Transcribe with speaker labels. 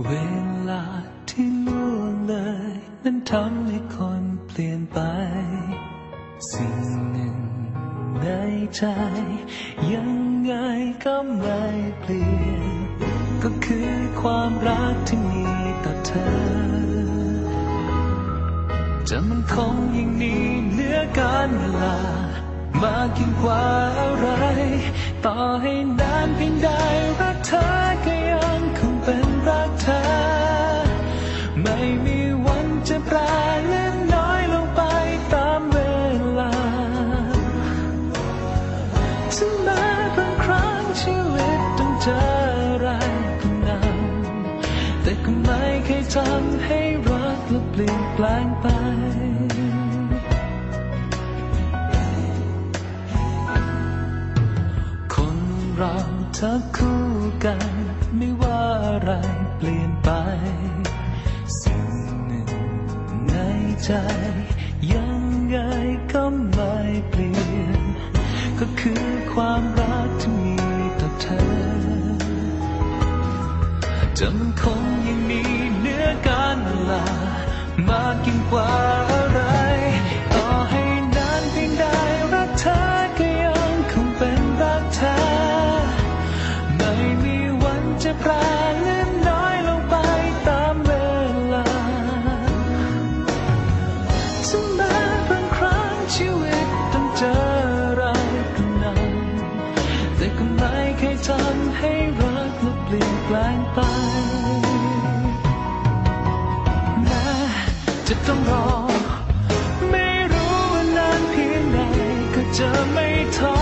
Speaker 1: เวลาที่ล่วงเลย นั้นทำให้คนเปลี่ยนไป สิ่งหนึ่งในใจ ยังไงก็ไม่เปลี่ยน ก็คือความรักที่มีต่อเธอ จะมันคงยิ่งนี้เหนือการเวลา มากยิ่งกว่าอะไร ต่อให้นานเพียงใดรักเธอ ถึงแม้บางครั้งชีวิตต้องเจออะไรก็นำแต่ก็ไม่เคยทำให้รักและเปลี่ยนแปลงไปคนเราถ้าคู่กัน ไม่ว่าอะไรเปลี่ยนไป สิ่งหนึ่งในใจ ที่มีต่อเธอจะมันคง ให้รักและเปลี่ยนแปลงไปแม้จะต้องรอ ไม่รู้ว่านานเพียงใดก็จะไม่ท้อ